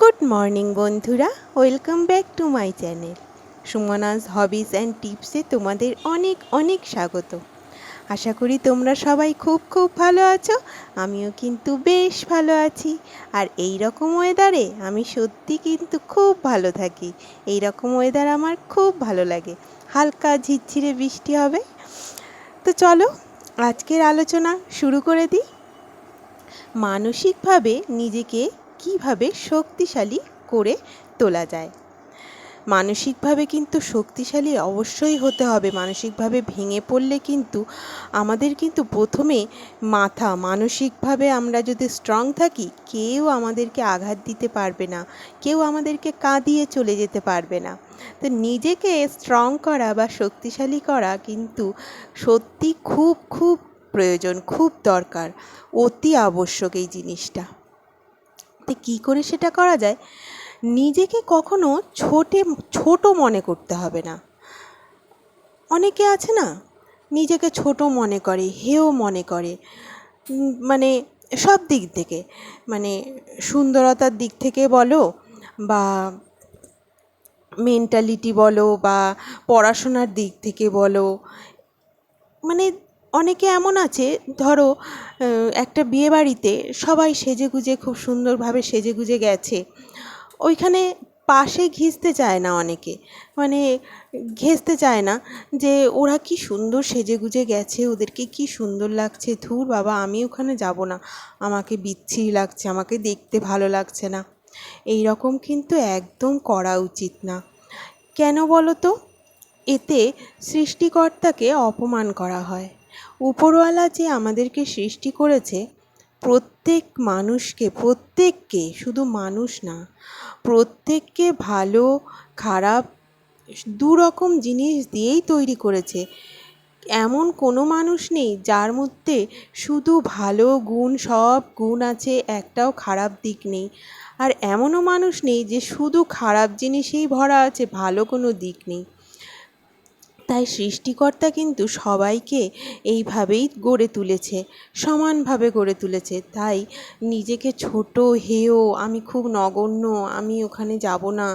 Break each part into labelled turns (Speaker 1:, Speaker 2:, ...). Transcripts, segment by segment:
Speaker 1: Good morning বন্ধুরা। Welcome back to my channel Sumana's hobbies and টিপসে তোমাদের অনেক অনেক স্বাগত। আশা করি তোমরা সবাই খুব খুব ভালো আছো। আমিও কিন্তু বেশ ভালো আছি। আর এই রকম ওয়েদারে আমি সত্যি কিন্তু খুব ভালো থাকি। এই রকম ওয়েদার আমার খুব ভালো লাগে। হালকা ঝিরঝিরে বৃষ্টি হবে। তো চলো, আজকের আলোচনা শুরু করে দিই। মানসিকভাবে নিজেকে কীভাবে শক্তিশালী করে তোলা যায়? মানসিকভাবে কিন্তু শক্তিশালী অবশ্যই হতে হবে। মানসিকভাবে ভেঙে পড়লে কিন্তু আমাদের কিন্তু প্রথমে মাথা, মানসিকভাবে আমরা যদি স্ট্রং থাকি, কেউ আমাদেরকে আঘাত দিতে পারবে না। কেউ আমাদেরকে কাঁদিয়ে চলে যেতে পারবে না। তো নিজেকে স্ট্রং করা বা শক্তিশালী করা কিন্তু সত্যি খুব খুব প্রয়োজন, খুব দরকার। অতি আবশ্যক এই জিনিসটা। তো কী করে সেটা করা যায়? নিজেকে কখনো ছোটে, ছোট মনে করতে হবে না। অনেকে আছে না, নিজেকে ছোট মনে করে, হেও মনে করে মানে সব দিক থেকে মানে সুন্দরতার দিক থেকে বলো বা মেন্টালিটি বলো বা পড়াশোনার দিক থেকে বলো মানে অনেকে এমন আছে, ধরো একটা বিয়েবাড়িতে সবাই সেজেগুজে খুব সুন্দরভাবে সেজেগুজে গেছে। ওইখানে পাশে ঘিসতে চায় না অনেকে। মানে ঘেঁষতে চায় না যে, ওরা কি সুন্দর সেজেগুজে গেছে, ওদেরকে কি সুন্দর লাগছে, ধুর বাবা, আমি ওখানে যাব না। আমাকে বিচ্ছিরি লাগছে, আমাকে দেখতে ভালো লাগছে না। এই রকম কিন্তু একদম করা উচিত না। কেন বলো তো? এতে সৃষ্টিকর্তাকে অপমান করা হয়। উপরওয়ালা যে আমাদেরকে সৃষ্টি করেছে, প্রত্যেক মানুষকে, প্রত্যেককে, শুধু মানুষ না, প্রত্যেককে ভালো, খারাপ দু রকম জিনিস দিয়েই তৈরি করেছে। এমন কোনো মানুষ নেই যার মধ্যে শুধু ভালো গুণ, সব গুণ আছে, একটাও খারাপ দিক নেই। আর এমনও মানুষ নেই যে শুধু খারাপ জিনিসেই ভরা আছে, ভালো কোনো দিক নেই। তাই সৃষ্টিকর্তা কিন্তু সবাইকে এইভাবেই গড়ে তুলেছে, সমানভাবে গড়ে তুলেছে। তাই নিজেকে ছোট হেয় আমি খুব নগণ্য, আমি ওখানে যাব না,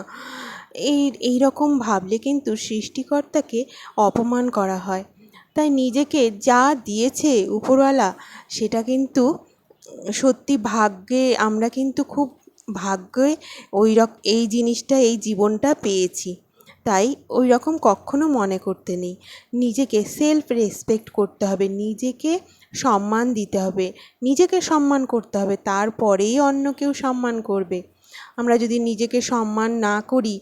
Speaker 1: এই এই রকম ভাবলে কিন্তু সৃষ্টিকর্তাকে অপমান করা হয়। তাই নিজেকে যা দিয়েছে উপরওয়ালা, সেটা কিন্তু সত্যি ভাগ্যে, আমরা কিন্তু খুব ভাগ্যে ওই রক, এই জিনিসটা, এই জীবনটা পেয়েছি। তাই ওই রকম কখনো মনে করতে নেই। নিজেকে সেলফ রেসপেক্ট করতে হবে, নিজেকে সম্মান দিতে হবে, নিজেকে সম্মান করতে হবে, তারপরেই অন্য কেউ সম্মান করবে। আমরা যদি নিজেকে সম্মান না করি,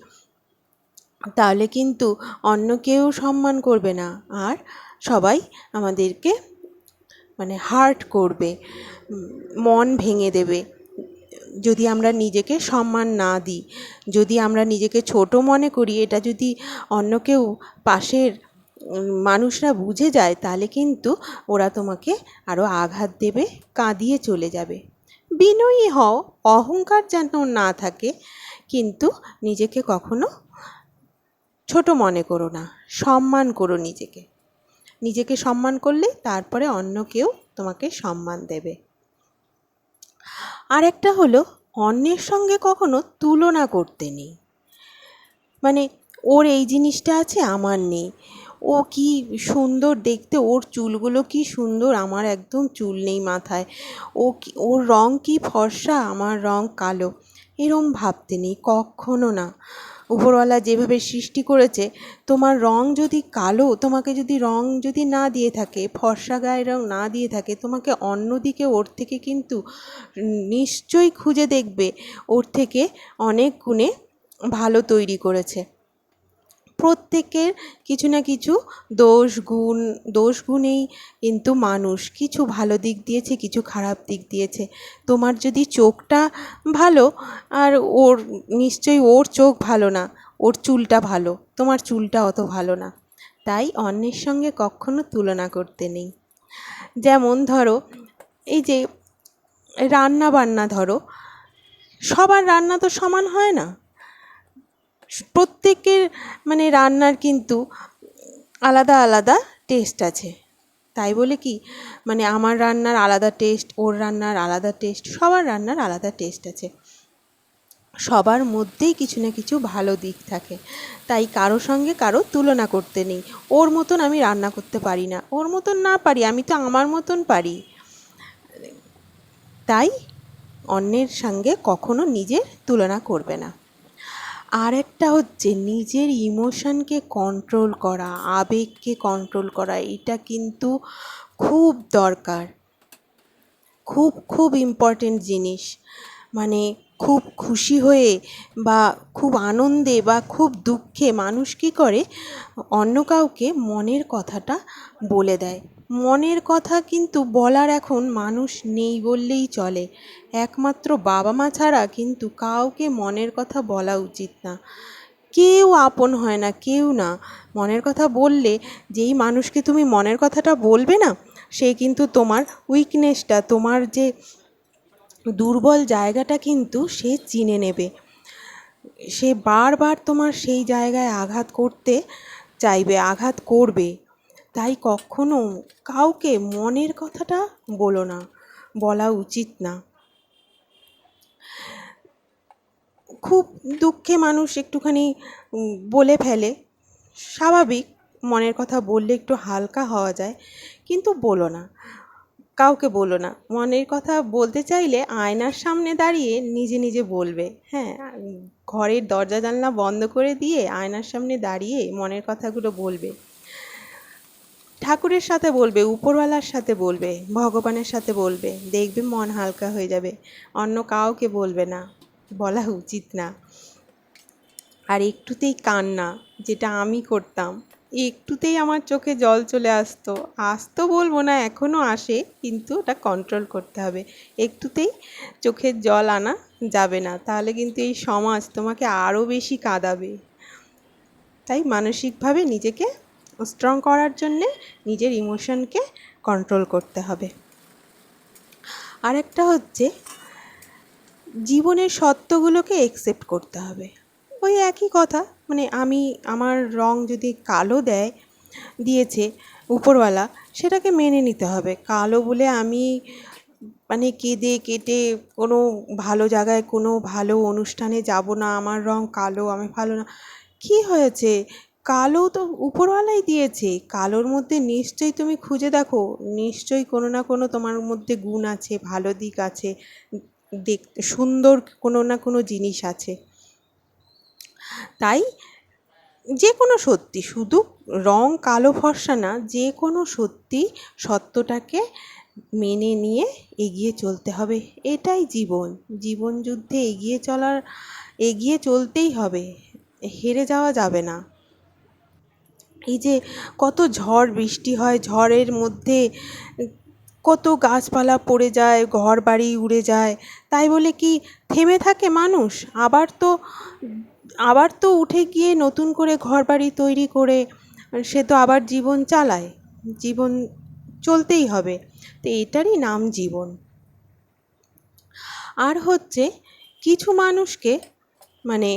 Speaker 1: তাহলে কিন্তু অন্য কেউ সম্মান করবে না। আর সবাই আমাদেরকে মানে হার্ট করবে মন ভেঙে দেবে। যদি আমরা নিজেকে সম্মান না দিই, যদি আমরা নিজেকে ছোট মনে করি, এটা যদি অন্য কেউ পাশের মানুষরা বুঝে যায়, তাহলে কিন্তু ওরা তোমাকে আরও আঘাত দেবে, কাঁদিয়ে চলে যাবে। বিনয়ী হও, অহংকার যেন না থাকে, কিন্তু নিজেকে কখনো ছোট মনে করো না, সম্মান করো নিজেকে। নিজেকে সম্মান করলে তারপরে অন্য কেউ তোমাকে সম্মান দেবে। আর একটা হলো অন্যের সঙ্গে কখনো তুলনা করতে নেই। মানে ওর এই জিনিসটা আছে, আমার নেই। ও কি সুন্দর দেখতে, ওর চুলগুলো কি সুন্দর, আমার একদম চুল নেই মাথায়। ও কি, ওর রং কি ফর্সা, আমার রং কালো, এরম ভাবতে নেই, কখনো না। উপরওয়ালা যেভাবে সৃষ্টি করেছে, তোমার রং যদি কালো, তোমাকে যদি রং যদি না দিয়ে থাকে, ফর্সা গায়ের রং না দিয়ে থাকে, তোমাকে অন্যদিকে ওর থেকে কিন্তু নিশ্চয়ই খুঁজে দেখবে, ওর থেকে অনেক গুণে ভালো তৈরি করেছে। প্রত্যেকের কিছু না কিছু দোষ গুণ, দোষ গুণেই কিন্তু মানুষ। কিছু ভালো দিক দিয়েছে, কিছু খারাপ দিক দিয়েছে। তোমার যদি চোখটা ভালো, আর ওর, নিশ্চয়ই ওর চোখ ভালো না, ওর চুলটা ভালো, তোমার চুলটা অত ভালো না। তাই অন্যের সঙ্গে কখনো তুলনা করতে নেই। যেমন ধরো, এই যে রান্না বান্না ধরো, সবার রান্না তো সমান হয় না। প্রত্যেকের মানে রান্নার কিন্তু আলাদা আলাদা টেস্ট আছে। তাই বলে কি? মানে আমার রান্নার আলাদা টেস্ট ওর রান্নার আলাদা টেস্ট সবার রান্নার আলাদা টেস্ট আছে। সবার মধ্যেই কিছু না কিছু ভালো দিক থাকে। তাই কারও সঙ্গে কারও তুলনা করতে নেই। ওর মতন আমি রান্না করতে পারি না। ওর মতন না পারি, আমি তো আমার মতন পারি। তাই অন্যের সঙ্গে কখনো নিজের তুলনা করবে না। আর একটা হচ্ছে নিজের ইমোশনকে কন্ট্রোল করা, আবেগকে কন্ট্রোল করা, এটা কিন্তু খুব দরকার। খুব খুব ইম্পর্টেন্ট জিনিস। মানে খুব খুশি হয়ে বা খুব আনন্দে বা খুব দুঃখে মানুষ কী করে? অন্য কাউকে মনের কথাটা বলে দেয়। মনের কথা কিন্তু বলার এখন মানুষ নেই বললেই চলে। একমাত্র বাবা মা ছাড়া কিন্তু কাউকে মনের কথা বলা উচিত না। কেউ আপন হয় না, কেউ না। মনের কথা বললে যেই মানুষকে তুমি মনের কথাটা বলবে না, সে কিন্তু তোমার উইকনেসটা তোমার যে দুর্বল জায়গাটা কিন্তু সে চিনে নেবে। সে বারবার তোমার সেই জায়গায় আঘাত করতে চাইবে, আঘাত করবে। তাই কখনো কাউকে মনের কথাটা বলো না, বলা উচিত না। খুব দুঃখে মানুষ একটুখানি বলে ফেলে, স্বাভাবিক মনের কথা বললে একটু হালকা হওয়া যায়, কিন্তু বলো না, কাউকে বলো না। মনের কথা বলতে চাইলে আয়নার সামনে দাঁড়িয়ে নিজে নিজে বলবে হ্যাঁ ঘরের দরজা জানলা বন্ধ করে দিয়ে আয়নার সামনে দাঁড়িয়ে মনের কথাগুলো বলবে। ঠাকুরের সাথে বলবে, উপরওয়ালার সাথে বলবে, ভগবানের সাথে বলবে, দেখবে মন হালকা হয়ে যাবে, অন্য কাউকে বলবে না, বলা উচিত না। আর একটুতেই কান্না, যেটা আমি করতাম, একটুতেই আমার চোখে জল চলে আসতো আসতো বলব না এখনও আসে, কিন্তু ওটা কন্ট্রোল করতে হবে। একটুতেই চোখের জল আনা যাবে না, তাহলে কিন্তু এই সমাজ তোমাকে আরও বেশি কাঁদাবে। তাই মানসিকভাবে নিজেকে স্ট্রং করার জন্যে নিজের ইমোশনকে কন্ট্রোল করতে হবে। আরেকটা হচ্ছে, জীবনের সত্যগুলোকে একসেপ্ট করতে হবে। ওই একই কথা মানে আমি আমার রং যদি কালো দেয়, দিয়েছে উপরওয়ালা, সেটাকে মেনে নিতে হবে। কালো বলে আমি মানে কেঁদে কেটে কোনো ভালো জায়গায় কোনো ভালো অনুষ্ঠানে যাব না, আমার রং কালো, আমি ভালো না। কী হয়েছে? কালো তো উপরওয়ালাই দিয়েছে, কালোর মধ্যে নিশ্চয়ই তুমি খুঁজে দেখো, নিশ্চয়ই কোনো না কোনো তোমার মধ্যে গুণ আছে, ভালো দিক আছে দেখতে সুন্দর কোনো না কোনো জিনিস আছে। তাই যে কোনো সত্যি, শুধু রং কালো ফর্সা না, যে কোনো সত্যি সত্যটাকে মেনে নিয়ে এগিয়ে চলতে হবে, এটাই জীবন। জীবন যুদ্ধে এগিয়ে চলার, এগিয়ে চলতেই হবে, হেরে যাওয়া যাবে না। এই যে কত ঝড় বৃষ্টি হয়, ঝড়ের মধ্যে কত গাছপালা পড়ে যায় ঘর বাড়ি উড়ে যায়, তাই বলে কি থেমে থাকে মানুষ? আবার তো আবার তো উঠে গিয়ে নতুন করে ঘর বাড়ি তৈরি করে সে তো আবার জীবন চালায়, জীবন চলতেই হবে, তো এটারই নাম জীবন। আর হচ্ছে কিছু মানুষকে মানে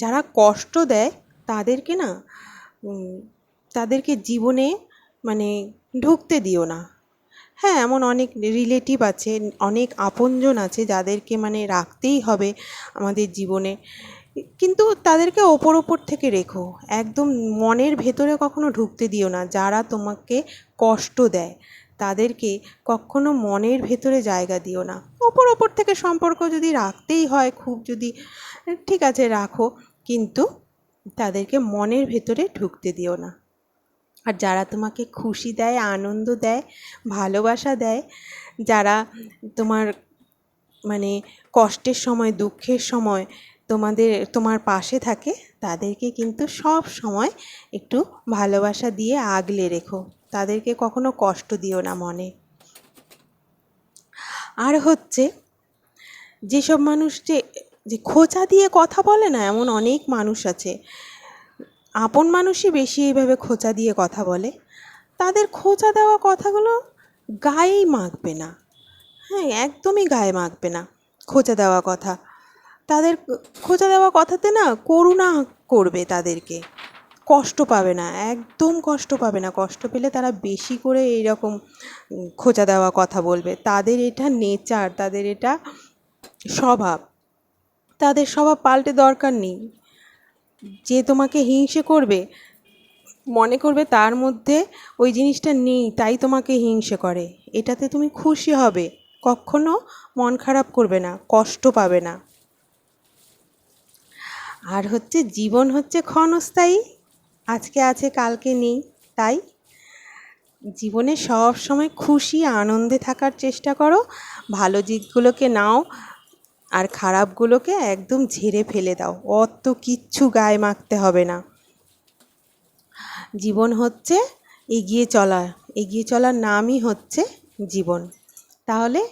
Speaker 1: যারা কষ্ট দেয়, তাদেরকে না তাদেরকে জীবনে মানে ঢুকতে দিও না। হ্যাঁ এমন অনেক রিলেটিভ আছে, অনেক আপনজন আছে যাদেরকে মানে রাখতেই হবে আমাদের জীবনে। কিন্তু তাদেরকে ওপর ওপর থেকে রেখো, একদম মনের ভেতরে কখনো ঢুকতে দিও না। যারা তোমাকে কষ্ট দেয়, তাদেরকে কখনো মনের ভেতরে জায়গা দিও না। ওপর ওপর থেকে সম্পর্ক যদি রাখতেই হয়, খুব যদি, ঠিক আছে, রাখো। কিন্তু তাদেরকে মনের ভেতরে ঢুকতে দিও না। আর যারা তোমাকে খুশি দেয়, আনন্দ দেয়, ভালোবাসা দেয়, যারা তোমার মানে কষ্টের সময়, দুঃখের সময় তোমাদের, তোমার পাশে থাকে, তাদেরকে কিন্তু সব সময় একটু ভালোবাসা দিয়ে আগলে রেখো। তাদেরকে কখনো কষ্ট দিও না মনে। আর হচ্ছে, যেসব মানুষ যে যে খোঁচা দিয়ে কথা বলে না, এমন অনেক মানুষ আছে। আপন মানুষই বেশি এইভাবে খোঁচা দিয়ে কথা বলে। তাদের খোঁচা দেওয়া কথাগুলো গায়েই মাখবে না। হ্যাঁ একদমই গায়ে মাখবে না খোঁচা দেওয়া কথা। তাদের খোঁচা দেওয়া কথাতে না করুণা করবে তাদেরকে। কষ্ট পাবে না, একদম কষ্ট পাবে না। কষ্ট পেলে তারা বেশি করে এইরকম খোঁচা দেওয়া কথা বলবে। তাদের এটা নেচার, তাদের এটা স্বভাব। তাদের স্বভাব পাল্টে দরকার নেই। যে তোমাকে হিংসে করবে, মনে করবে তার মধ্যে ওই জিনিসটা নেই, তাই তোমাকে হিংসে করে। এটাতে তুমি খুশি হবে। কখনো মন খারাপ করবে না, কষ্ট পাবে না। আর হচ্ছে জীবন হচ্ছে ক্ষণস্থায়ী। আজকে আছে, কালকে নেই। তাই জীবনে সব সময় খুশি, আনন্দে থাকার চেষ্টা করো। ভালো দিকগুলোকে নাও। আর খারাপগুলোকে একদম ঝেড়ে ফেলে দাও। অত কিচ্ছু গায়ে মাখতে হবে না। জীবন হচ্ছে এগিয়ে চলা এগিয়ে চলার নামই হচ্ছে জীবন। তাহলে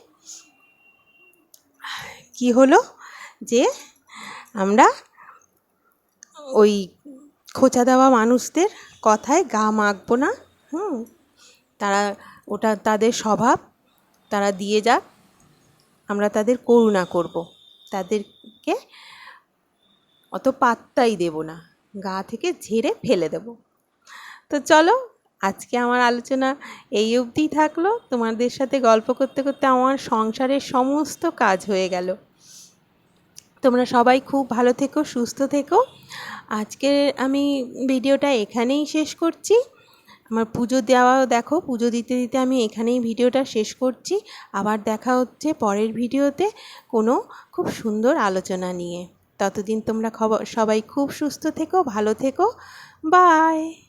Speaker 1: কি হলো? যে আমরা ওই খোঁচা দেওয়া মানুষদের কথায় গা মাখবো না। হুম? তারা ওটা তাদের স্বভাব। তারা দিয়ে যাক। আমরা তাদের করুণা করব। তাদেরকে অত পাত্তাই দেব না। গা থেকে ঝেড়ে ফেলে দেব। তো চলো, আজকে আমার আলোচনা এই অবধিই থাকল। তোমাদের সাথে গল্প করতে করতে আমার সংসারের সমস্ত কাজ হয়ে গেল। তোমরা সবাই খুব ভালো থেকো, সুস্থ থেকো। আজকে আমি ভিডিওটা এখানেই শেষ করছি। আমার পুজো দেওয়াও দেখো, পুজো দিতে দিতে আমি এখানেই ভিডিওটা শেষ করছি। আবার দেখা হচ্ছে পরের ভিডিওতে কোনো খুব সুন্দর আলোচনা নিয়ে। ততদিন তোমরা খবর সবাই খুব সুস্থ থেকো, ভালো থেকো। বাই!